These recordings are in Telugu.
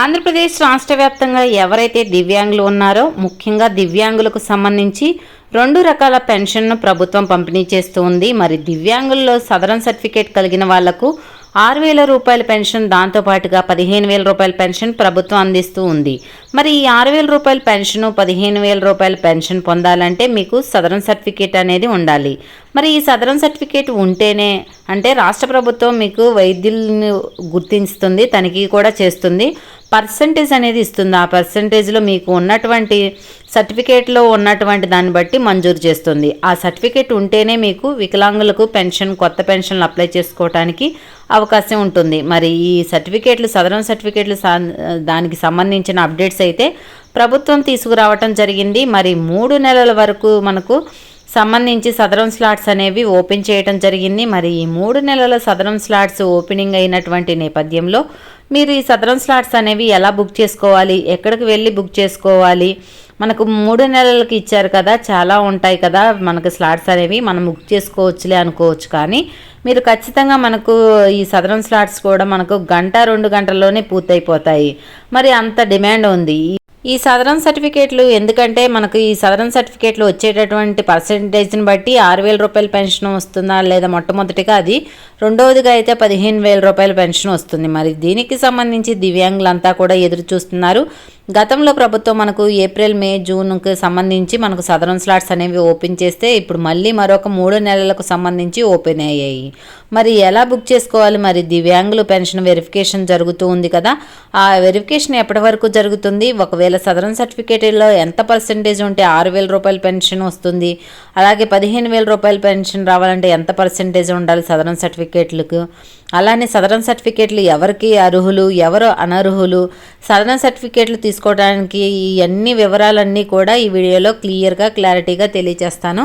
ఆంధ్రప్రదేశ్ రాష్ట్ర వ్యాప్తంగా ఎవరైతే దివ్యాంగులు ఉన్నారో ముఖ్యంగా దివ్యాంగులకు సంబంధించి రెండు రకాల పెన్షన్ను ప్రభుత్వం పంపిణీ చేస్తూ ఉంది. మరి దివ్యాంగుల్లో సదరన్ సర్టిఫికేట్ కలిగిన వాళ్ళకు ఆరు వేల రూపాయల పెన్షన్ దాంతోపాటుగా పదిహేను వేల రూపాయల పెన్షన్ ప్రభుత్వం అందిస్తూ ఉంది. మరి ఈ ఆరు వేల రూపాయల పెన్షన్ పదిహేను వేల రూపాయల పెన్షన్ పొందాలంటే మీకు సదరన్ సర్టిఫికేట్ అనేది ఉండాలి. మరి ఈ సదరన్ సర్టిఫికేట్ ఉంటేనే అంటే రాష్ట్ర ప్రభుత్వం మీకు వైద్యుల్ని గుర్తిస్తుంది తనిఖీ కూడా చేస్తుంది. పర్సంటేజ్ అనేది ఇస్తుంది. ఆ పర్సంటేజ్లో మీకు ఉన్నటువంటి సర్టిఫికేట్లో ఉన్నటువంటి దాన్ని బట్టి మంజూరు చేస్తుంది. ఆ సర్టిఫికేట్ ఉంటేనే మీకు వికలాంగులకు పెన్షన్ కొత్త పెన్షన్లు అప్లై చేసుకోవడానికి అవకాశం ఉంటుంది. మరి ఈ సర్టిఫికేట్లు సదరన్ సర్టిఫికేట్లు సా- దానికి సంబంధించిన అప్డేట్స్ అయితే ప్రభుత్వం తీసుకురావటం జరిగింది. మరి మూడు నెలల వరకు మనకు సంబంధించి సదరం స్లాట్స్ అనేవి ఓపెన్ చేయడం జరిగింది. మరి ఈ మూడు నెలల సదరం స్లాట్స్ ఓపెనింగ్ అయినటువంటి నేపథ్యంలో మీరు ఈ సదరం స్లాట్స్ అనేవి ఎలా బుక్ చేసుకోవాలి? ఎక్కడికి వెళ్ళి బుక్ చేసుకోవాలి? మనకు మూడు నెలలకి ఇచ్చారు కదా చాలా ఉంటాయి కదా మనకు స్లాట్స్ అనేవి మనం బుక్ చేసుకోవచ్చులే అనుకోవచ్చు. కానీ మీరు ఖచ్చితంగా మనకు ఈ సదరన్ స్లాట్స్ కూడా మనకు గంట రెండు గంటల్లోనే పూర్తయిపోతాయి. మరి అంత డిమాండ్ ఉంది. ఈ సదరన్ సర్టిఫికేట్లు ఎందుకంటే మనకు ఈ సదరన్ సర్టిఫికేట్లు వచ్చేటటువంటి పర్సంటేజ్ని బట్టి ఆరు వేల రూపాయల పెన్షన్ వస్తుందా లేదా మొట్టమొదటిగా అది రెండవదిగా అయితే పదిహేను వేల రూపాయల పెన్షన్ వస్తుంది. మరి దీనికి సంబంధించి దివ్యాంగులంతా కూడా ఎదురు చూస్తున్నారు గతంలో ప్రభుత్వం మనకు ఏప్రిల్ మే జూన్కి సంబంధించి మనకు సదరన్ స్లాట్స్ అనేవి ఓపెన్ చేస్తే ఇప్పుడు మళ్ళీ మరొక మూడు నెలలకు సంబంధించి ఓపెన్ అయ్యాయి. మరి ఎలా బుక్ చేసుకోవాలి? మరి దివ్యాంగులు పెన్షన్ వెరిఫికేషన్ జరుగుతూ ఉంది కదా. ఆ వెరిఫికేషన్ ఎప్పటి వరకు జరుగుతుంది? ఒకవేళ సదరన్ సర్టిఫికేట్లో ఎంత పర్సెంటేజ్ ఉంటే ఆరు వేల రూపాయల పెన్షన్ వస్తుంది. అలాగే పదిహేను వేల రూపాయల పెన్షన్ రావాలంటే ఎంత పర్సెంటేజ్ ఉండాలి సదరన్ సర్టిఫికేట్లకు? అలానే సదరన్ సర్టిఫికేట్లు ఎవరికి అర్హులు? ఎవరు అనర్హులు? సదరన్ సర్టిఫికేట్లు తీసుకోవడానికి ఈ అన్ని వివరాలన్నీ కూడా ఈ వీడియోలో క్లియర్గా క్లారిటీగా తెలియజేస్తాను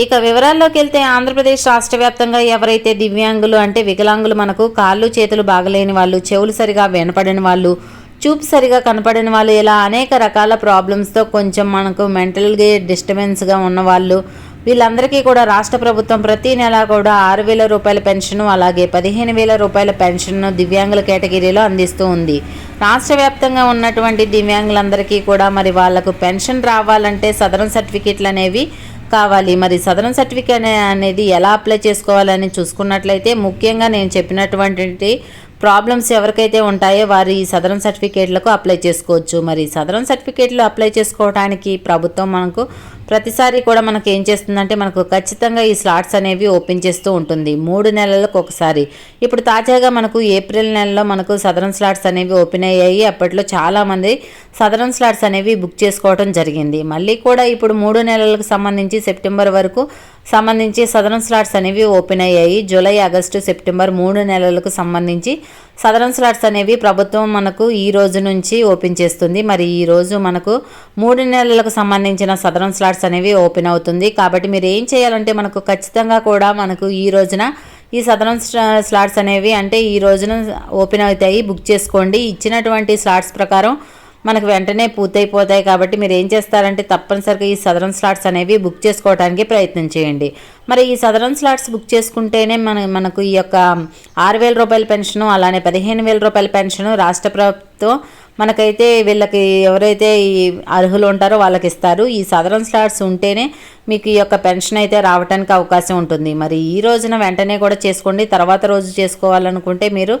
ఇక వివరాల్లోకి వెళ్తే ఆంధ్రప్రదేశ్ రాష్ట్ర వ్యాప్తంగా ఎవరైతే దివ్యాంగులు అంటే వికలాంగులు మనకు కాళ్ళు చేతులు బాగలేని వాళ్ళు చెవులు సరిగా వినపడని వాళ్ళు చూపు సరిగా కనపడని వాళ్ళు ఇలా అనేక రకాల ప్రాబ్లమ్స్తో కొంచెం మనకు మెంటల్గా డిస్టర్బెన్స్గా ఉన్నవాళ్ళు వీళ్ళందరికీ కూడా రాష్ట్ర ప్రభుత్వం ప్రతి నెల కూడా ఆరు వేల రూపాయల పెన్షన్ అలాగే పదిహేను వేల రూపాయల పెన్షన్ను దివ్యాంగుల కేటగిరీలో అందిస్తూ ఉంది. రాష్ట్ర వ్యాప్తంగా ఉన్నటువంటి దివ్యాంగులందరికీ కూడా మరి వాళ్ళకు పెన్షన్ రావాలంటే సదరన్ సర్టిఫికేట్లు అనేవి కావాలి. మరి సదరన్ సర్టిఫికేట్ అనేది ఎలా అప్లై చేసుకోవాలని చూసుకున్నట్లయితే ముఖ్యంగా నేను చెప్పినటువంటి ప్రాబ్లమ్స్ ఎవరికైతే ఉంటాయో వారు ఈ సదరన్ సర్టిఫికేట్లకు అప్లై చేసుకోవచ్చు. మరి సదరన్ సర్టిఫికేట్లు అప్లై చేసుకోవడానికి ప్రభుత్వం మనకు ప్రతిసారి కూడా మనకు ఏం చేస్తుందంటే మనకు ఖచ్చితంగా ఈ స్లాట్స్ అనేవి ఓపెన్ చేస్తూ ఉంటుంది. మూడు నెలలకు ఒకసారి. ఇప్పుడు తాజాగా మనకు ఏప్రిల్ నెలలో మనకు సదరన్ స్లాట్స్ అనేవి ఓపెన్ అయ్యాయి. అప్పట్లో చాలామంది సదరన్ స్లాట్స్ అనేవి బుక్ చేసుకోవడం జరిగింది. మళ్ళీ కూడా ఇప్పుడు మూడు నెలలకు సంబంధించి సెప్టెంబర్ వరకు సంబంధించి సదరన్ స్లాట్స్ అనేవి ఓపెన్ అయ్యాయి. జూలై ఆగస్టు సెప్టెంబర్ మూడు నెలలకు సంబంధించి సదరన్ స్లాట్స్ అనేవి ప్రభుత్వం మనకు ఈ రోజు నుంచి ఓపెన్ చేస్తుంది. మరి ఈ రోజు మనకు మూడు నెలలకు సంబంధించిన సదరన్ స్లాట్స్ అనేవి ఓపెన్ అవుతుంది. కాబట్టి మీరు ఏం చేయాలంటే మనకు ఖచ్చితంగా కూడా మనకు ఈ రోజున ఈ సదరన్ స్లా- స్లాట్స్ అనేవి అంటే ఈ రోజున ఓపెన్ అవుతాయి. బుక్ చేసుకోండి. ఇచ్చినటువంటి స్లాట్స్ ప్రకారం మనకు వెంటనే పూర్తయిపోతాయి కాబట్టి మీరు ఏం చేస్తారంటే తప్పనిసరిగా ఈ సదరన్ స్లాట్స్ అనేవి బుక్ చేసుకోవడానికి ప్రయత్నం చేయండి. మరి ఈ సదరన్ స్లాట్స్ బుక్ చేసుకుంటేనే మన మనకు ఈ యొక్క ఆరు వేల రూపాయల పెన్షను అలానే పదిహేను వేల రూపాయల పెన్షను రాష్ట్ర ప్రభుత్వం మనకైతే వీళ్ళకి ఎవరైతే ఈ అర్హులు ఉంటారో వాళ్ళకి ఇస్తారు. ఈ సదరన్ స్లాట్స్ ఉంటేనే మీకు ఈ యొక్క పెన్షన్ అయితే రావడానికి అవకాశం ఉంటుంది. మరి ఈ రోజున వెంటనే కూడా చేసుకోండి. తర్వాత రోజు చేసుకోవాలనుకుంటే మీరు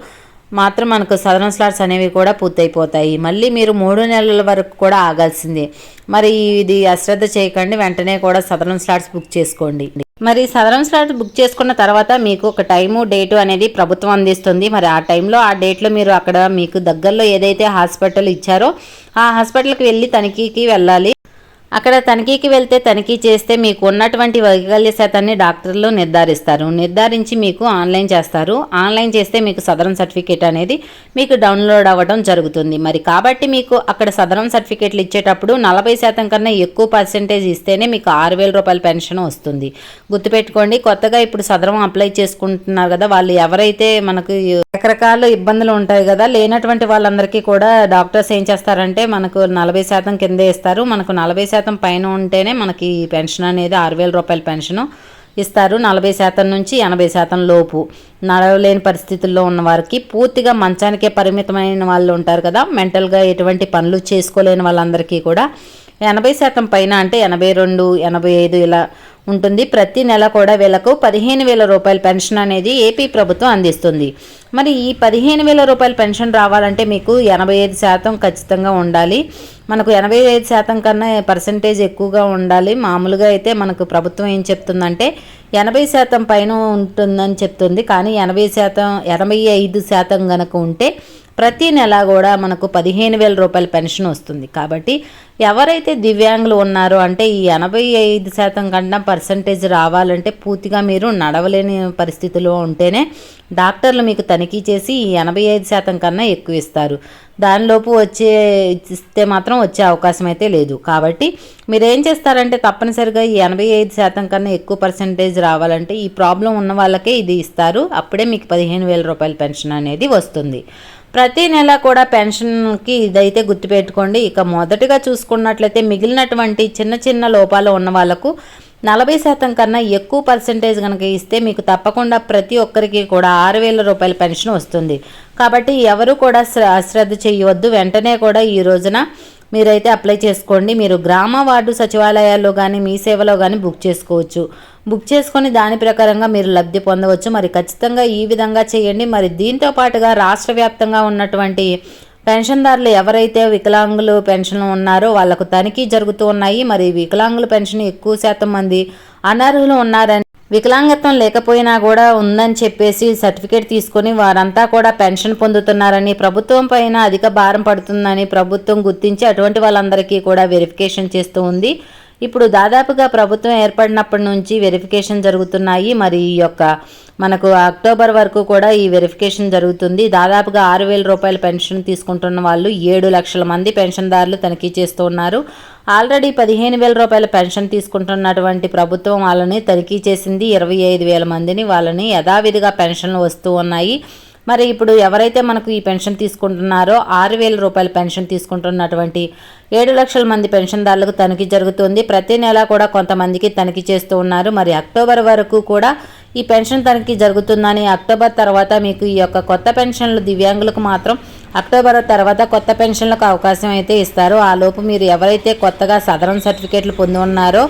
మాత్రం మనకు సదరన్ స్లాట్స్ అనేవి కూడా పూర్తయిపోతాయి. మళ్ళీ మీరు మూడు నెలల వరకు కూడా ఆగాల్సిందే. మరి ఇది అశ్రద్ధ చేయకండి వెంటనే కూడా సదరన్ స్లాట్స్ బుక్ చేసుకోండి. మరి సదరం స్లాట్ బుక్ చేసుకున్న తర్వాత మీకు ఒక టైము డేటు అనేది ప్రభుత్వం అందిస్తుంది. మరి ఆ టైంలో ఆ డేట్లో మీరు అక్కడ మీకు దగ్గరలో ఏదైతే హాస్పిటల్ ఇచ్చారో ఆ హాస్పిటల్కి వెళ్ళి తనిఖీకి వెళ్ళాలి. అక్కడ తనిఖీకి వెళ్తే తనిఖీ చేస్తే మీకు ఉన్నటువంటి వైకల్య శాతాన్ని డాక్టర్లు నిర్ధారిస్తారు. నిర్ధారించి మీకు ఆన్లైన్ చేస్తారు. ఆన్లైన్ చేస్తే మీకు సదరం సర్టిఫికేట్ అనేది మీకు డౌన్లోడ్ అవ్వడం జరుగుతుంది. మరి కాబట్టి మీకు అక్కడ సదరం సర్టిఫికేట్లు ఇచ్చేటప్పుడు నలభై శాతం కన్నా ఎక్కువ పర్సెంటేజ్ ఇస్తేనే మీకు ఆరు వేల రూపాయల పెన్షన్ వస్తుంది. గుర్తుపెట్టుకోండి కొత్తగా ఇప్పుడు సదరం అప్లై చేసుకుంటున్నారు కదా వాళ్ళు ఎవరైతే మనకు రకరకాల ఇబ్బందులు ఉంటాయి కదా లేనటువంటి వాళ్ళందరికీ కూడా డాక్టర్స్ ఏం చేస్తారంటే మనకు నలభై శాతం కిందే ఇస్తారు. మనకు నలభై శాతం శాతం పైన ఉంటేనే మనకి పెన్షన్ అనేది ఆరు వేల రూపాయల పెన్షను ఇస్తారు. నలభై శాతం నుంచి ఎనభై శాతం లోపు. నడవలేని పరిస్థితుల్లో ఉన్న వారికి పూర్తిగా మంచానికే పరిమితమైన వాళ్ళు ఉంటారు కదా. మెంటల్గా ఎటువంటి పనులు చేసుకోలేని వాళ్ళందరికీ కూడా ఎనభై శాతం పైన అంటే ఎనభై రెండు ఎనభై ఐదు ఇలా ఉంటుంది. ప్రతి నెల కూడా వీళ్ళకు పదిహేను వేల రూపాయల పెన్షన్ అనేది ఏపీ ప్రభుత్వం అందిస్తుంది. మరి ఈ పదిహేను వేల రూపాయల పెన్షన్ రావాలంటే మీకు ఎనభై ఐదు శాతం ఖచ్చితంగా ఉండాలి. మనకు ఎనభై ఐదు శాతం కన్నా పర్సంటేజ్ ఎక్కువగా ఉండాలి. మామూలుగా అయితే మనకు ప్రభుత్వం ఏం చెప్తుందంటే ఎనభై శాతం పైన ఉంటుందని చెప్తుంది. కానీ ఎనభై శాతం ఎనభై ఐదు శాతం కనుక ఉంటే ప్రతి నెల కూడా మనకు పదిహేను వేల రూపాయల పెన్షన్ వస్తుంది. కాబట్టి ఎవరైతే దివ్యాంగులు ఉన్నారో అంటే ఈ ఎనభై ఐదు శాతం కన్నా పర్సంటేజ్ రావాలంటే పూర్తిగా మీరు నడవలేని పరిస్థితిలో ఉంటేనే డాక్టర్లు మీకు తనిఖీ చేసి ఈ ఎనభై ఐదు శాతం కన్నా ఎక్కువ ఇస్తారు. దానిలోపు వచ్చే ఇస్తే మాత్రం వచ్చే అవకాశం అయితే లేదు. కాబట్టి మీరు ఏం చేస్తారంటే తప్పనిసరిగా ఈ ఎనభై ఐదు శాతం కన్నా ఎక్కువ పర్సంటేజ్ రావాలంటే ఈ ప్రాబ్లం ఉన్న వాళ్ళకే ఇది ఇస్తారు. అప్పుడే మీకు పదిహేను వేల రూపాయల పెన్షన్ అనేది వస్తుంది. ప్రతి నెల కూడా పెన్షన్కి ఇదైతే గుర్తుపెట్టుకోండి. ఇక మొదటగా చూసుకున్నట్లయితే మిగిలినటువంటి చిన్న చిన్న లోపాలు ఉన్న వాళ్ళకు నలభై శాతం కన్నా ఎక్కువ పర్సెంటేజ్ కనుక ఇస్తే మీకు తప్పకుండా ప్రతి ఒక్కరికి కూడా ఆరు వేల రూపాయల పెన్షన్ వస్తుంది. కాబట్టి ఎవరు కూడా శ్రద్ధ చేయవద్దు. వెంటనే కూడా ఈ రోజున మీరైతే అప్లై చేసుకోండి. మీరు గ్రామ వార్డు సచివాలయాల్లో కానీ మీ సేవలో కానీ బుక్ చేసుకోవచ్చు. బుక్ చేసుకొని దాని ప్రకారంగా మీరు లబ్ధి పొందవచ్చు. మరి ఖచ్చితంగా ఈ విధంగా చేయండి. మరి దీంతో పాటుగా రాష్ట్ర వ్యాప్తంగా ఉన్నటువంటి పెన్షన్దారులు ఎవరైతే వికలాంగులు పెన్షన్ ఉన్నారో వాళ్ళకు తనిఖీ జరుగుతూ ఉన్నాయి. మరి వికలాంగుల పెన్షన్ ఎక్కువ శాతం మంది అనర్హులు ఉన్నారని వికలాంగత్వం లేకపోయినా కూడా ఉందని చెప్పేసి సర్టిఫికేట్ తీసుకొని వారంతా కూడా పెన్షన్ పొందుతున్నారని ప్రభుత్వం పైన అధిక భారం పడుతుందని ప్రభుత్వం గుర్తించి అటువంటి వాళ్ళందరికీ కూడా వెరిఫికేషన్ చేస్తూ ఉంది. ఇప్పుడు దాదాపుగా ప్రభుత్వం ఏర్పడినప్పటి నుంచి వెరిఫికేషన్ జరుగుతున్నాయి. మరి ఈ యొక్క మనకు అక్టోబర్ వరకు కూడా ఈ వెరిఫికేషన్ జరుగుతుంది. దాదాపుగా ఆరు వేల రూపాయల పెన్షన్ తీసుకుంటున్న వాళ్ళు ఏడు లక్షల మంది పెన్షన్దారులు తనిఖీ చేస్తూ ఉన్నారు. ఆల్రెడీ పదిహేను వేల రూపాయల పెన్షన్ తీసుకుంటున్నటువంటి ప్రభుత్వం వాళ్ళని తనిఖీ చేసింది. ఇరవై ఐదు వేల మందిని వాళ్ళని యథావిధిగా పెన్షన్లు వస్తూ ఉన్నాయి. మరి ఇప్పుడు ఎవరైతే మనకు ఈ పెన్షన్ తీసుకుంటున్నారో ఆరు వేల రూపాయల పెన్షన్ తీసుకుంటున్నటువంటి ఏడు లక్షల మంది పెన్షన్దారులకు తనిఖీ జరుగుతుంది. ప్రతి నెల కూడా కొంతమందికి తనిఖీ చేస్తూ ఉన్నారు. మరి అక్టోబర్ వరకు కూడా ఈ పెన్షన్ తనిఖీ జరుగుతుందని అక్టోబర్ తర్వాత మీకు ఈ యొక్క కొత్త పెన్షన్లు దివ్యాంగులకు మాత్రం అక్టోబర్ తర్వాత కొత్త పెన్షన్లకు అవకాశం అయితే ఇస్తారు. ఆ లోపు మీరు ఎవరైతే కొత్తగా సదరన్ సర్టిఫికేట్లు పొంది ఉన్నారో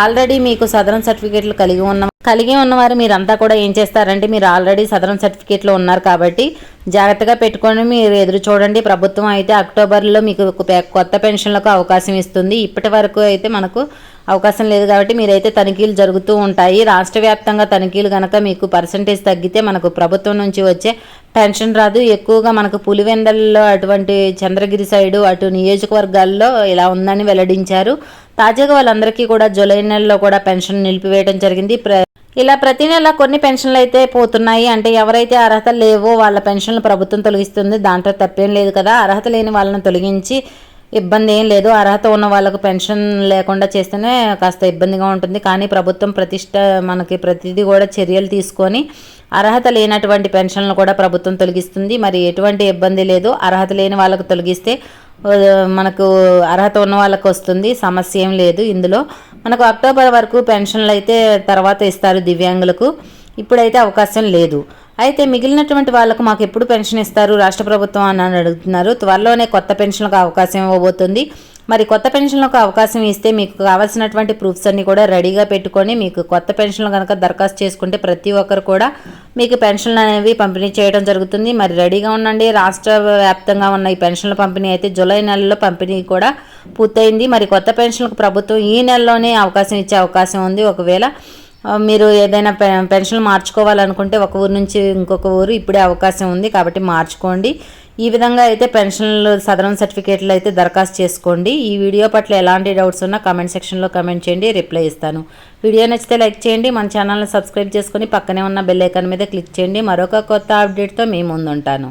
ఆల్రెడీ మీకు సదరన్ సర్టిఫికేట్లు కలిగి ఉన్న కలిగి ఉన్నవారు మీరంతా కూడా ఏం చేస్తారంటే మీరు ఆల్రెడీ సదరన్ సర్టిఫికేట్లో ఉన్నారు కాబట్టి జాగ్రత్తగా పెట్టుకొని మీరు ఎదురు చూడండి. ప్రభుత్వం అయితే అక్టోబర్లో మీకు కొత్త పెన్షన్లకు అవకాశం ఇస్తుంది. ఇప్పటి వరకు అయితే మనకు అవకాశం లేదు కాబట్టి మీరైతే తనిఖీలు జరుగుతూ ఉంటాయి. రాష్ట్ర వ్యాప్తంగా తనిఖీలు కనుక మీకు పర్సంటేజ్ తగ్గితే మనకు ప్రభుత్వం నుంచి వచ్చే పెన్షన్ రాదు. ఎక్కువగా మనకు పులివెందల్లో అటువంటి చంద్రగిరి సైడు అటు నియోజకవర్గాల్లో ఇలా ఉందని వెల్లడించారు. తాజాగా వాళ్ళందరికీ కూడా జూలై నెలలో కూడా పెన్షన్ నిలిపివేయడం జరిగింది. ఇలా ప్రతి నెల కొన్ని పెన్షన్లు అయితే పోతున్నాయి. అంటే ఎవరైతే అర్హత లేవో వాళ్ళ పెన్షన్లు ప్రభుత్వం తొలగిస్తుంది. దాంట్లో తప్పేం లేదు కదా. అర్హత లేని వాళ్ళని తొలగించి ఇబ్బంది ఏం లేదు. అర్హత ఉన్న వాళ్ళకు పెన్షన్ లేకుండా చేస్తేనే కాస్త ఇబ్బందిగా ఉంటుంది. కానీ ప్రభుత్వం ప్రతిష్ట మనకి ప్రతిదీ కూడా చర్యలు తీసుకొని అర్హత లేనటువంటి పెన్షన్లు కూడా ప్రభుత్వం తొలగిస్తుంది. మరి ఎటువంటి ఇబ్బంది లేదు. అర్హత లేని వాళ్ళకు తొలగిస్తే మనకు అర్హత ఉన్న వాళ్ళకు వస్తుంది. సమస్య ఏం లేదు ఇందులో. మనకు అక్టోబర్ వరకు పెన్షన్లు అయితే తర్వాత ఇస్తారు దివ్యాంగులకు. ఇప్పుడైతే అవకాశం లేదు. అయితే మిగిలినటువంటి వాళ్ళకు మాకు ఎప్పుడు పెన్షన్ ఇస్తారు? రాష్ట్ర ప్రభుత్వం అని అడుగుతున్నారు. త్వరలోనే కొత్త పెన్షన్లకు అవకాశం ఇవ్వబోతుంది. మరి కొత్త పెన్షన్లకు అవకాశం ఇస్తే మీకు కావాల్సినటువంటి ప్రూఫ్స్ అన్ని కూడా రెడీగా పెట్టుకొని మీకు కొత్త పెన్షన్లు కనుక దరఖాస్తు చేసుకుంటే ప్రతి ఒక్కరు కూడా మీకు పెన్షన్లు అనేవి పంపిణీ చేయడం జరుగుతుంది. మరి రెడీగా ఉండండి. రాష్ట్ర వ్యాప్తంగా ఉన్న ఈ పెన్షన్ల పంపిణీ అయితే జూలై నెలలో పంపిణీ కూడా పూర్తయింది. మరి కొత్త పెన్షన్లకు ప్రభుత్వం ఈ నెలలోనే అవకాశం ఇచ్చే అవకాశం ఉంది. ఒకవేళ మీరు ఏదైనా పె పెన్షన్ మార్చుకోవాలనుకుంటే ఒక ఊరు నుంచి ఇంకొక ఊరు ఇప్పుడే అవకాశం ఉంది కాబట్టి మార్చుకోండి. ఈ విధంగా అయితే పెన్షన్లు సదరన్ సర్టిఫికేట్లు అయితే దరఖాస్తు చేసుకోండి. ఈ వీడియో పట్ల ఎలాంటి డౌట్స్ ఉన్నా కమెంట్ సెక్షన్లో కమెంట్ చేయండి రిప్లై ఇస్తాను. వీడియో నచ్చితే లైక్ చేయండి మన ఛానల్ని సబ్స్క్రైబ్ చేసుకొని పక్కనే ఉన్న బెల్ ఐకాన్ మీద క్లిక్ చేయండి. మరొక కొత్త అప్డేట్తో మీ ముందుంటాను.